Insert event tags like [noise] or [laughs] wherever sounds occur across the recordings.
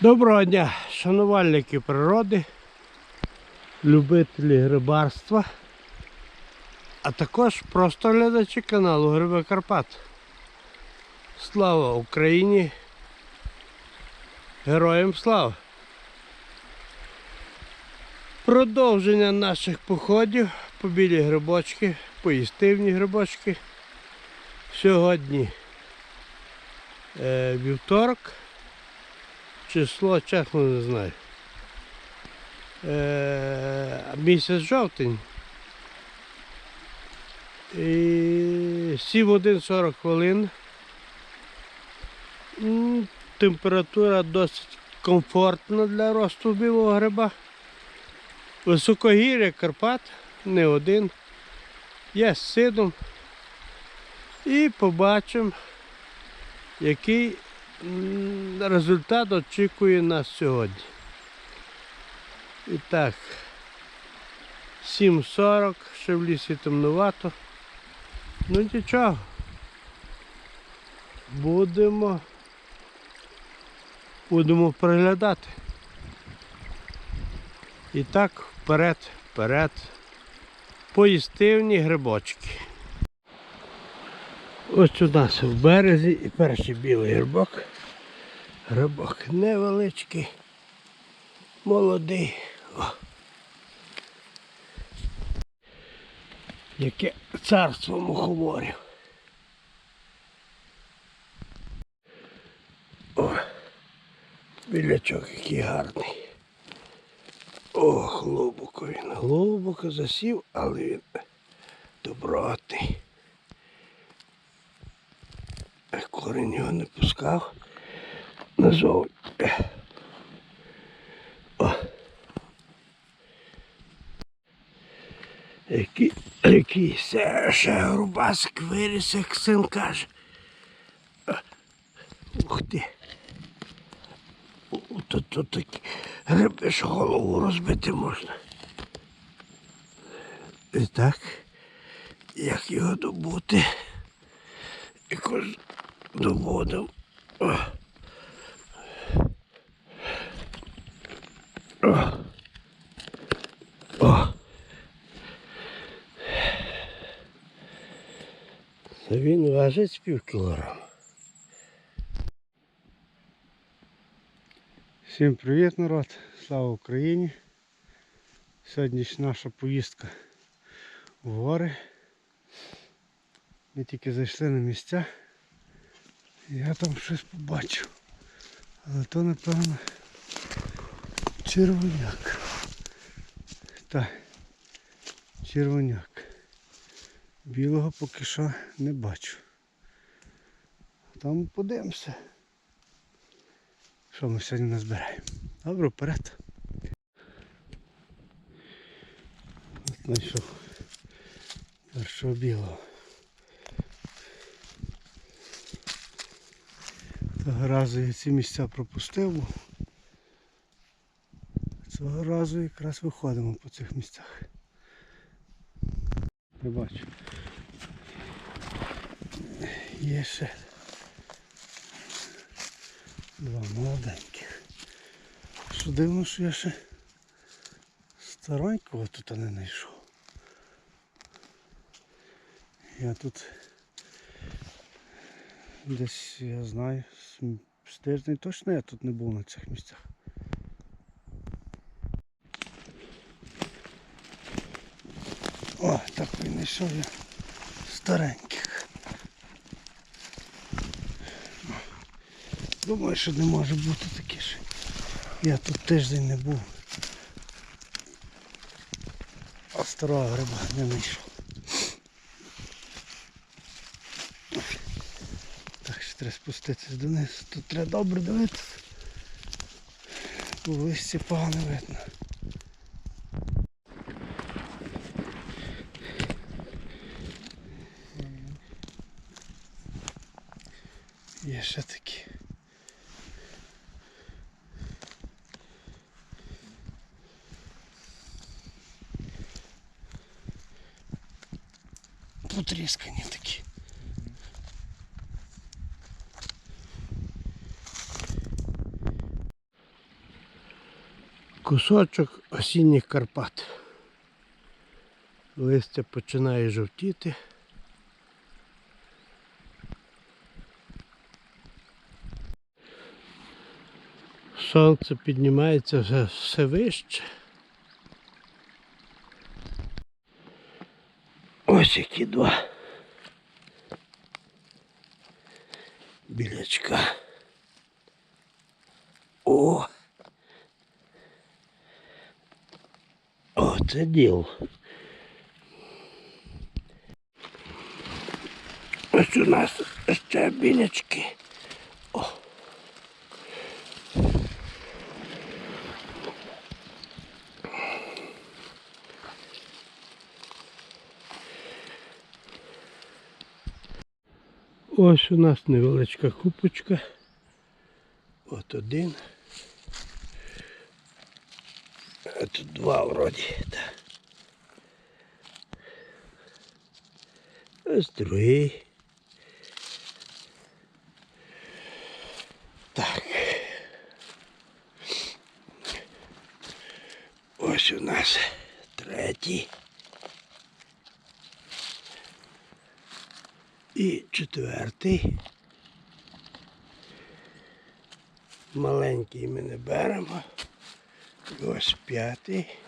Доброго дня, шанувальники природи, любителі грибарства, а також просто глядачі каналу Гриби Карпат. Слава Україні! Героям слава! Продовження наших походів по білі грибочки, по їстивні грибочки. Сьогодні е, вівторок. Число, чесно не знаю. Е, місяць жовтень. І 7 годин 40 хвилин. Температура досить комфортна для росту білого гриба. Високогір'я Карпат, не один. Я з сидом. І побачимо, який результат очікує нас сьогодні. І так, 7.40, ще в лісі темнувато. Ну нічого. Будемо. Будемо приглядати. І так, вперед, вперед. Поїстивні грибочки. Ось у нас в березі і перший білий грибок. Грибок невеличкий, молодий. О. Яке царство мухоморів. О, білячок який гарний. О, глибоко він. Глибоко засів, але він добротний. Корінь його не пускав. Назовні. О. Який, який ще, грубасик виріс, як син каже. Ух ти. Тут, тут такі гриби, що голову розбити можна. І так, як його добути? Якось доводив. О. Він важить пів кілограма. Всім привіт, народ! Слава Україні! Сьогодні наша поїздка в гори. Ми тільки зайшли на місця. Я там щось побачив. Але то напевно червоняк. Так, червоняк. Білого поки що не бачу. Там подивимося. Що ми сьогодні назбираємо? Добре, вперед. Знайшов першого білого. Того разу я ці місця пропустив. Цього разу якраз виходимо по цих місцях. Не бачу. Є ще два молоденьких. Що дивно, що я ще старенького тут не знайшов. Я тут Десь я знаю, з- тиждень точно я тут не був на цих місцях. О, так він знайшов я стареньких. Думаю, що не може бути такі ж. Я тут тиждень не був. А старого гриба не знайшов. Так що треба спуститись донизу. Тут треба добре дивитися. Бо листя погано видно. Є ще такі. Потріскані такі. Кусочок осінніх Карпат. Листя починає жовтіти. Сонце піднімається вже все вище. Ось які два. Білячка. О! О, це діло. Ось у нас ще білячки. О. Ось у нас невеличка купочка. От один. А тут два вроді. Так. Ось. Так. Ось у нас третій. І четвертий. Маленький ми не беремо. Ось п'ятий.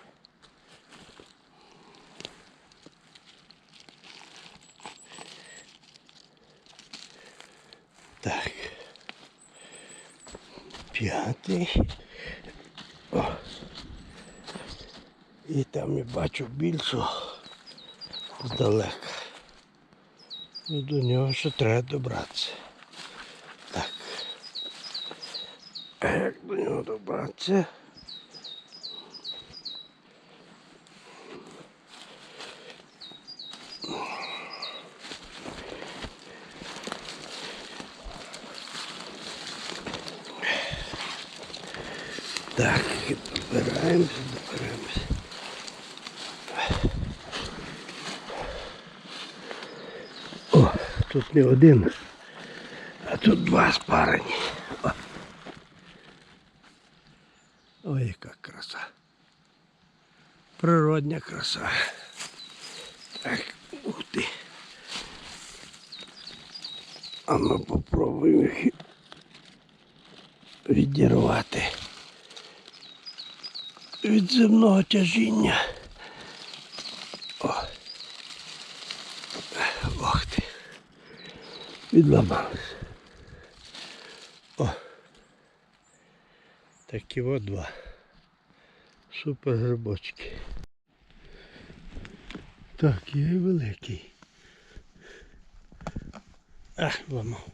Так. П'ятий. І там я бачу більшого здалека. Ну, до нього ще треба добратися. Так. Як до нього добратися? добираємося, добираємося. О, тут не один, а тут два спарені. О. Ой, яка краса. Природня краса. Так, ух ти. А ми попробуємо їх відірвати Від земного тяжіння. О. Ох ти. Відламалися. О. Такі от два. Супер грибочки. Так, є великий. Ах, ламав.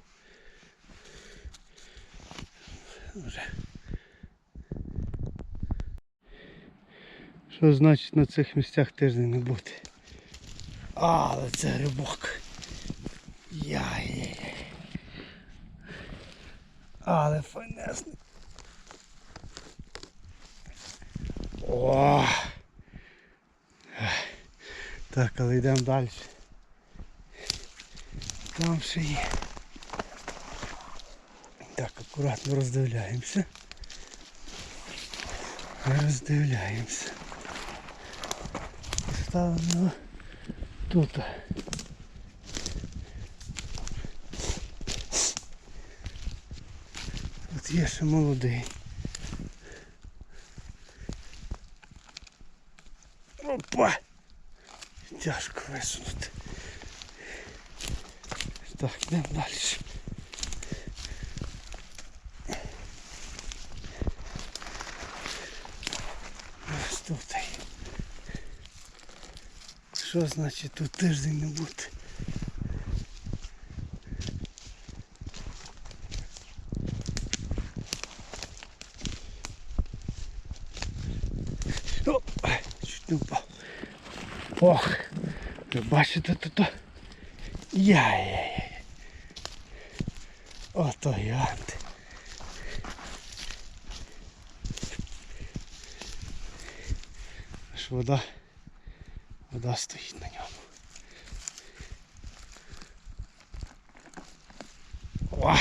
Вже. Що значить на цих місцях тиждень не бути? Але це грибок. Яй-яй-яй. Але файнесний. О! Так, але йдемо далі. Там ще є. Так, акуратно роздивляємося. Роздивляємося. Ставимо тут. От є ще молодий. Опа! Тяжко висунути. Так, йдемо далі. Ось тут. Що значить тут тиждень не бути? О, чуть не впав. Ох, ви бачите тут? Яй-яй-яй. Ото янти. Аж вода, вода стоїть на ньому. О,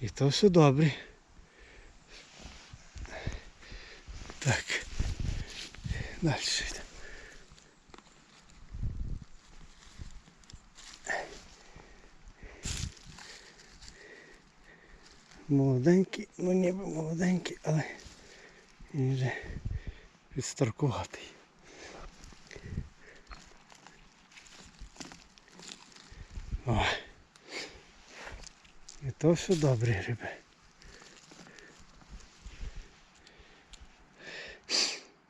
і то все добре. Так. Далі йде. Молоденький, ну ніби молоденький, але він вже відстаркуватий. Все добрі гриби.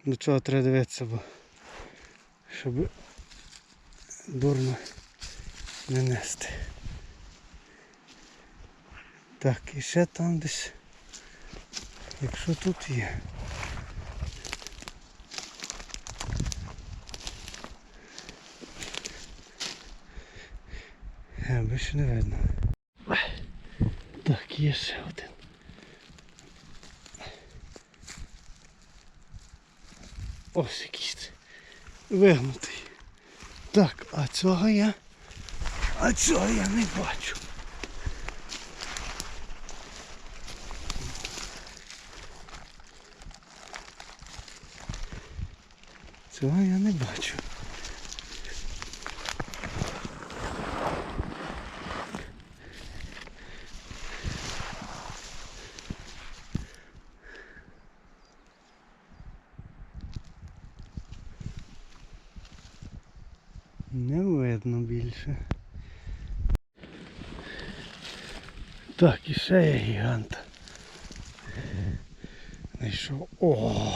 До чого треба дивитися, бо щоб дурно не нести. Так, і ще там десь, якщо тут є. Е, більше не видно. Так, є ще один. Ось якийсь вигнутий. Так, а цього я. А цього я не бачу. Цього я не бачу. Не видно більше. Так, і ще є гігант. Знайшов. О!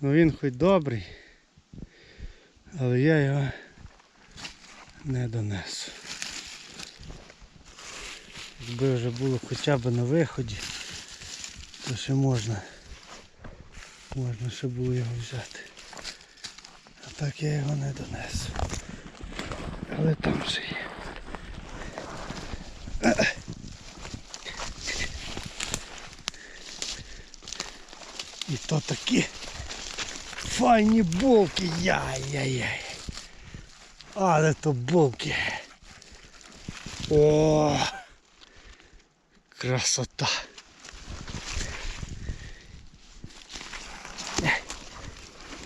Ну він хоч добрий, але я його не донесу. Якби вже було хоча б на виході, то ще можна, можна ще було його взяти. Так я його не донесу. Але там ще є. І то такі файні булки. Яй-яй-яй. Але то булки. О! Красота.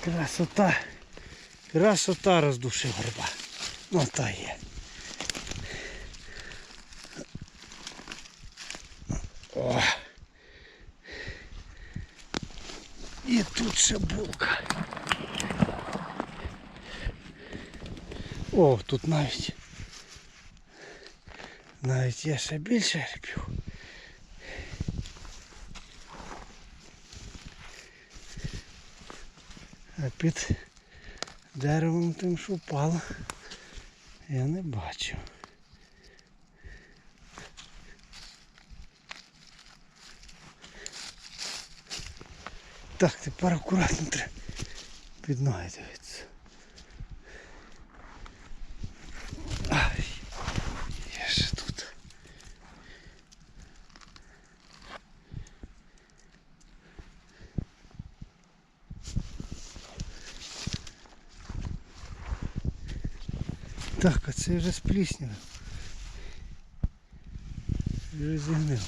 Красота. Красота роздушив гриба. Ну та є. О. І тут ще булка. О, тут навіть навіть є ще більше грибів. А під деревом тим, що впало, я не бачу. Так, тепер акуратно треба під ноги дивитися. це вже сплісніло. Вже зігнив.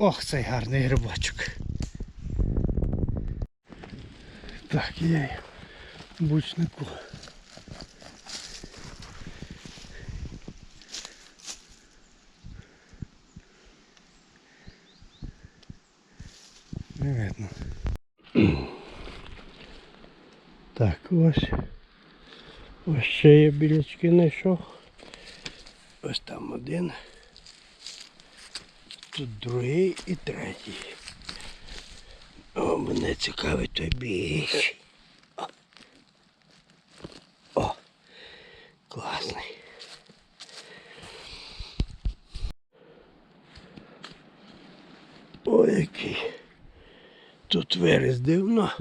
Ох, цей гарний грибочок. Так, я й Бучнику. Не видно. Так, ось. Ось ще я білячки знайшов. Ось там один. Тут другий і третій. О, мене цікавить той більший. О. О, класний. Ой, який. Виріс дивно,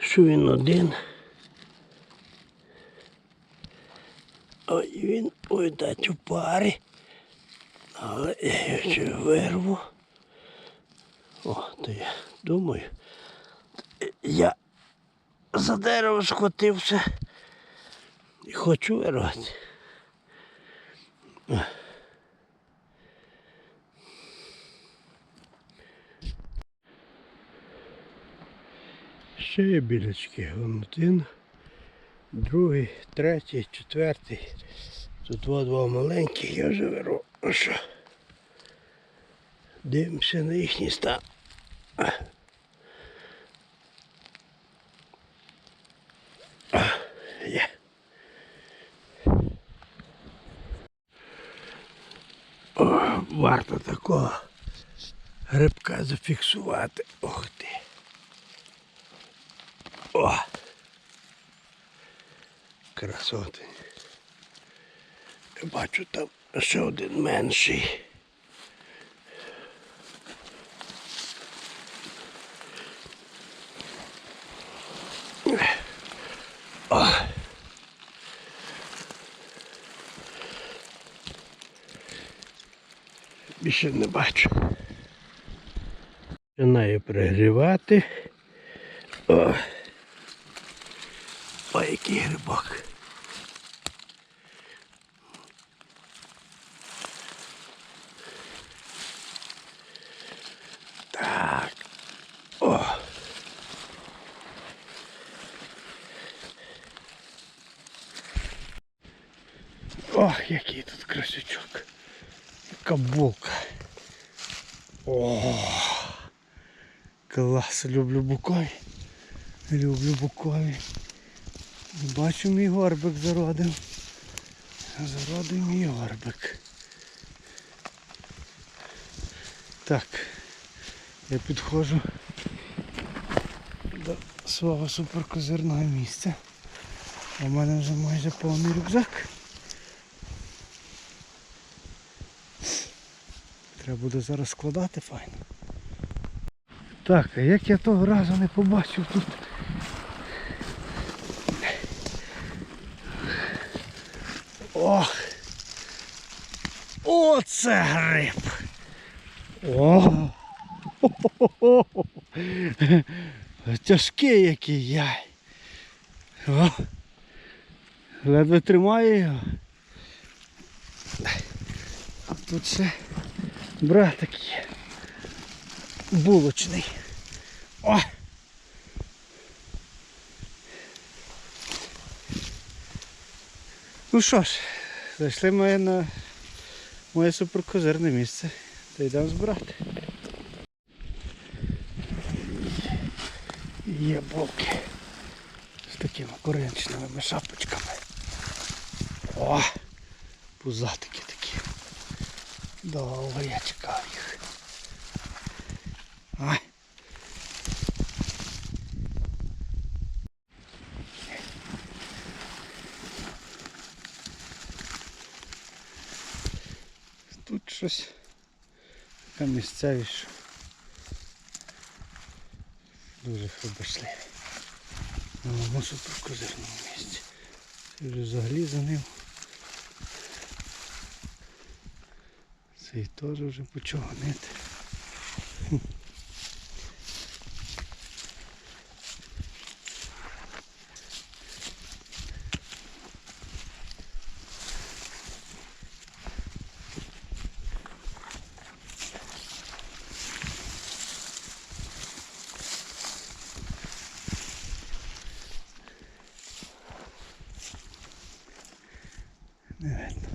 що він один. Ой, він ой, дать у парі. Але я його ще вирву. О, то я думаю. Я за дерево схватився і хочу вирвати. Ще є білячки. Вон один, другий, третій, четвертий. Тут два, два маленьких, я вже беру. Що? Дивимося на їхній стан. О, варто такого грибка зафіксувати. Ох ти. О! Красоти. Я бачу там ще один менший. Більше не бачу. Починаю пригрівати. О. Ой, який грибок. Так. О. Ох, який тут красючок. Яка булка. О, клас, люблю букові. Люблю букові. Бачу мій горбик зародив. Зародив мій горбик. Так, я підходжу до свого суперкозирного місця. У мене вже майже повний рюкзак. Треба буде зараз складати файно. Так, а як я того разу не побачив тут Ох! Оце гриб! О! [laughs] Тяжкий який яй. О! Ледве тримає його. А тут ще братик є. Булочний. О! Ну що ж, зайшли ми на моє суперкозирне місце. Та йдемо збирати. Є боки з такими коричневими шапочками. О! Пузатики такі. Довго я чекав їх. Ай. Тут щось така місцевість. що Дуже хробошливі. На моєму суперкозирному місці. Це взагалі за ним. Цей теж вже почав гнити. Не видно.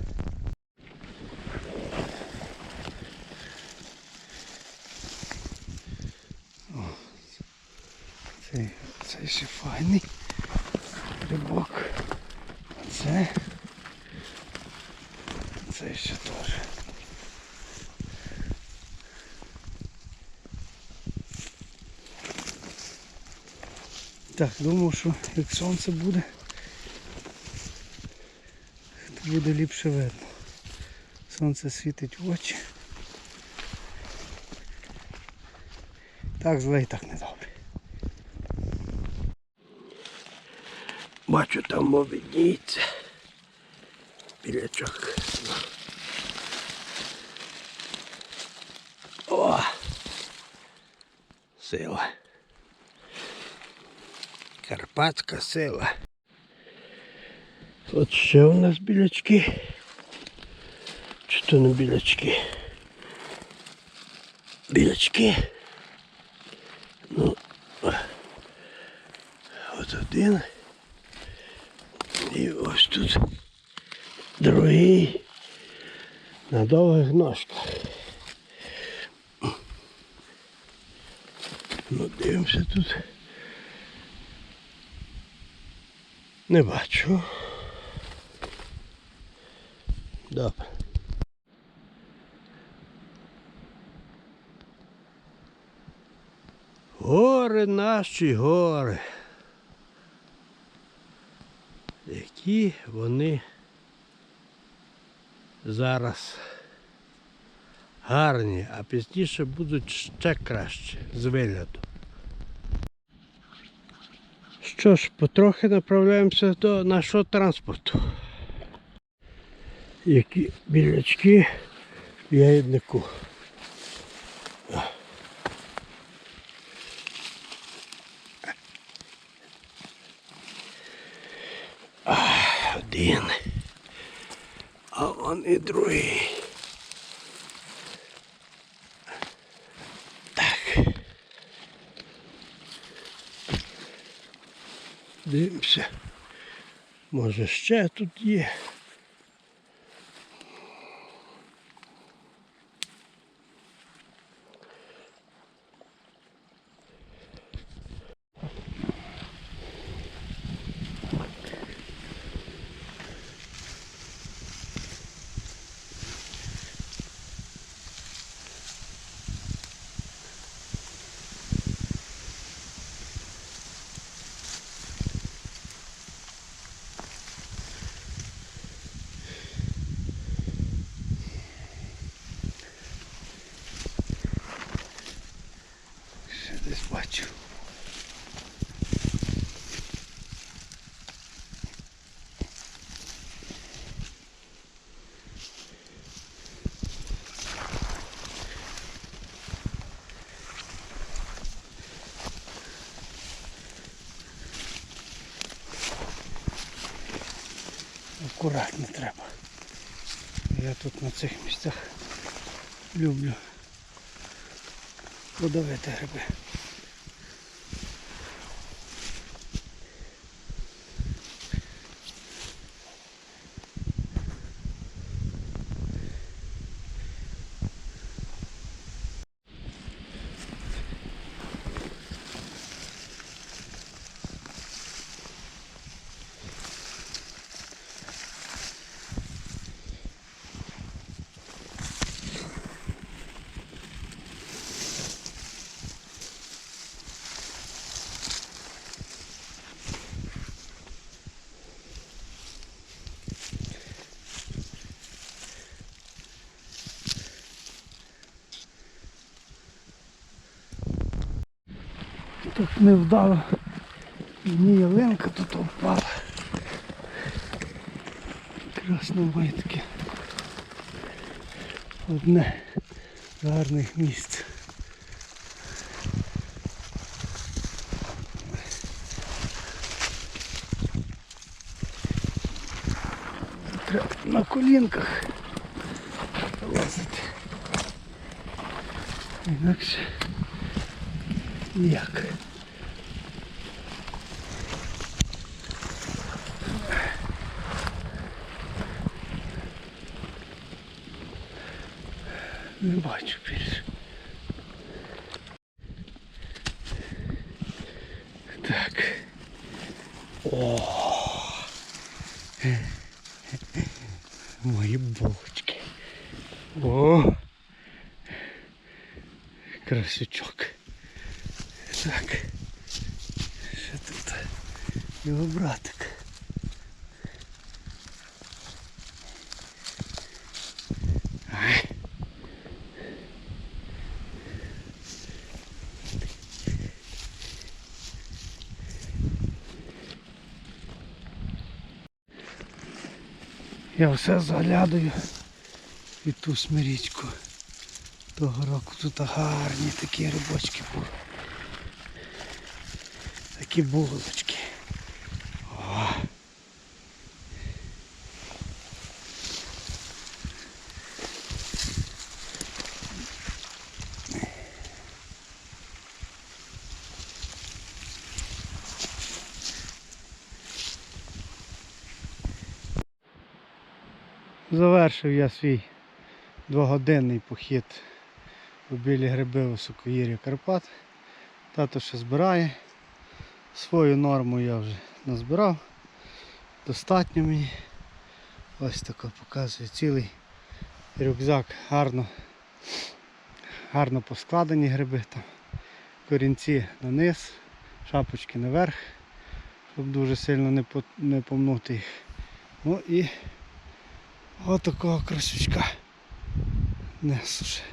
О, цей, цей ще файний грибок. А це. Ще теж. Так, думав, що як сонце буде, то буде ліпше видно. Сонце світить в очі. Так зле і так недобре. Бачу, там мовідніється. Білячок. О! Сила. Карпатська сила. От ще у нас білячки. Чи то не білячки? Білячки. Ну, от один. І ось тут другий на довгих ножках. Ну, дивимося тут. Не бачу. Добре. Гори наші гори. Які вони зараз гарні, а пізніше будуть ще краще з вигляду. Що ж, потрохи направляємося до нашого транспорту. Які білячки в ягіднику. Один. Он і другий. Так. Дивимося. Може ще тут є. Ще десь бачу. Акуратно треба. Я тут на цих місцях люблю подавити гриби. Тут невдало. Мені ялинка тут впала. Красно має таке одне з гарних місць. Треба на колінках лазити. Інакше ніяк. Не бачу більше. Я все заглядаю і ту смирічку. Того року тут гарні такі рибочки були. Такі булочки. Завершив я свій двогодинний похід у білі гриби високогір'я Карпат. Тато ще збирає. Свою норму я вже назбирав. Достатньо мені. Ось тако показує цілий рюкзак. Гарно, гарно поскладені гриби там. Корінці на низ, шапочки наверх, щоб дуже сильно не помнути їх. Ну і Ось такого красючка. Несу ще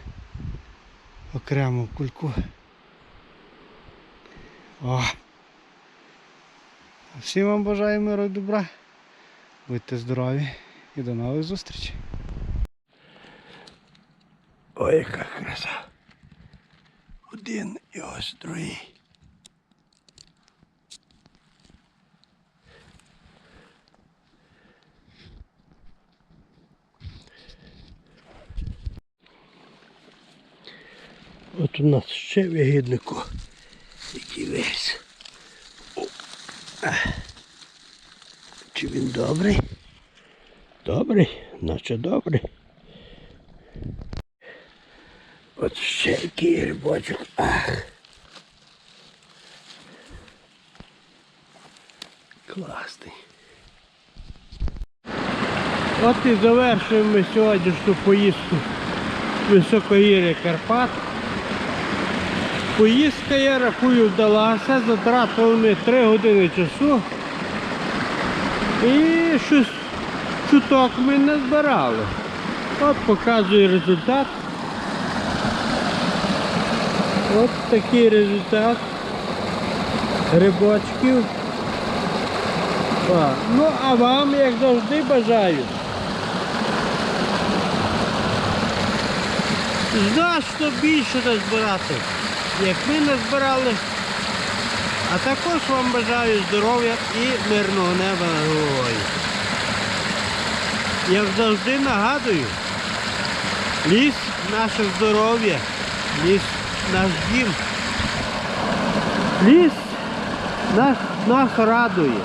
окремо кульку. О! Всім вам бажаю миру і добра. Будьте здорові і до нових зустрічей. Ой, яка краса. Один і ось другий. От у нас ще вигіднику, який весь. Чи він добрий? Добрий, наче добрий. От ще який грибочок. Ах. Класний. От і завершуємо сьогоднішню поїздку високогір'я Карпат. Поїздка, я рахую, вдалася, затратили ми 3 години часу. І щось чуток ми не збирали. От показує результат. От такий результат грибочків. Ну, а вам, як завжди, бажаю. Значно більше назбирати, як ми назбирали. А також вам бажаю здоров'я і мирного неба над головою. Як завжди нагадую, ліс наше здоров'я, ліс наш дім. Ліс нас, нас радує.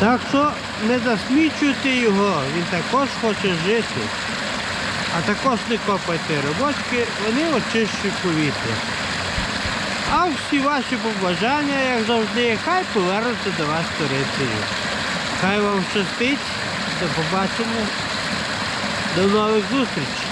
Так що не засмічуйте його, він також хоче жити. А також не копайте робочки, вони очищують повітря. А всі ваші побажання, як завжди, хай повернуться до вас сторицею. Хай вам щастить, до побачення, до нових зустрічей.